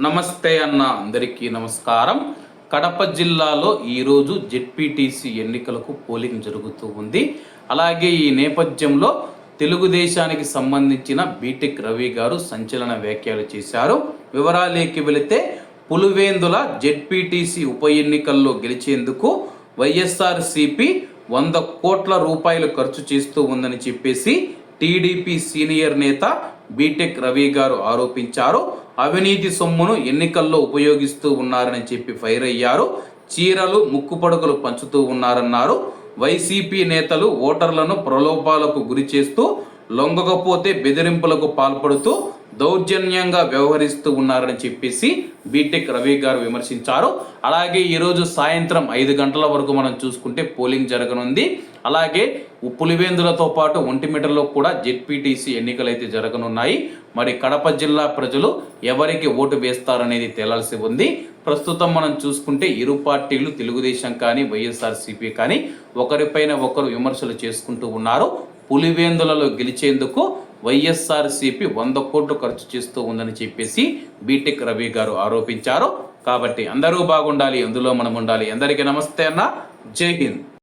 నమస్తే అన్న అందరికీ నమస్కారం. కడప జిల్లాలో ఈరోజు జెడ్పీటీసీ ఎన్నికలకు పోలింగ్ జరుగుతూ ఉంది. అలాగే ఈ నేపథ్యంలో తెలుగుదేశానికి సంబంధించిన బీటెక్ రవి గారు సంచలన వ్యాఖ్యలు చేశారు. వివరాలేకి వెళితే పులివేందుల జెడ్పీటీసీ ఉప ఎన్నికల్లో గెలిచేందుకు వైఎస్ఆర్సిపి వంద కోట్ల రూపాయలు ఖర్చు చేస్తూ ఉందని చెప్పేసి టీడీపీ సీనియర్ నేత బీటెక్ రవి గారు ఆరోపించారు. అవినీతి సొమ్మును ఎన్నికల్లో ఉపయోగిస్తూ ఉన్నారని చెప్పి ఫైర్ అయ్యారు. చీరలు ముక్కుపడుకలు పంచుతూ ఉన్నారన్నారు. వైసీపీ నేతలు ఓటర్లను ప్రలోభాలకు గురి చేస్తూ లొంగకపోతే బెదిరింపులకు పాల్పడుతూ దౌర్జన్యంగా వ్యవహరిస్తూ ఉన్నారని చెప్పేసి బీటెక్ రవి గారు విమర్శించారు. అలాగే ఈరోజు సాయంత్రం ఐదు గంటల వరకు మనం చూసుకుంటే పోలింగ్ జరగనుంది. అలాగే పులివేందులతో పాటు ఒంటిమిటలో కూడా జెడ్పీటీసీ ఎన్నికలు అయితే జరగనున్నాయి. మరి కడప జిల్లా ప్రజలు ఎవరికి ఓటు వేస్తారనేది తేలాల్సి ఉంది. ప్రస్తుతం మనం చూసుకుంటే ఇరు పార్టీలు తెలుగుదేశం కానీ వైఎస్ఆర్సీపీ కానీ ఒకరిపైన ఒకరు విమర్శలు చేసుకుంటూ ఉన్నారు. పులివేందులలో గెలిచేందుకు వైఎస్ఆర్సీపీ వంద కోట్లు ఖర్చు చేస్తూ ఉందని చెప్పేసి బీటెక్ రవి గారు ఆరోపించారు. కాబట్టి అందరూ బాగుండాలి అందులో మనం ఉండాలి. అందరికీ నమస్తే అన్న. జై హింద్.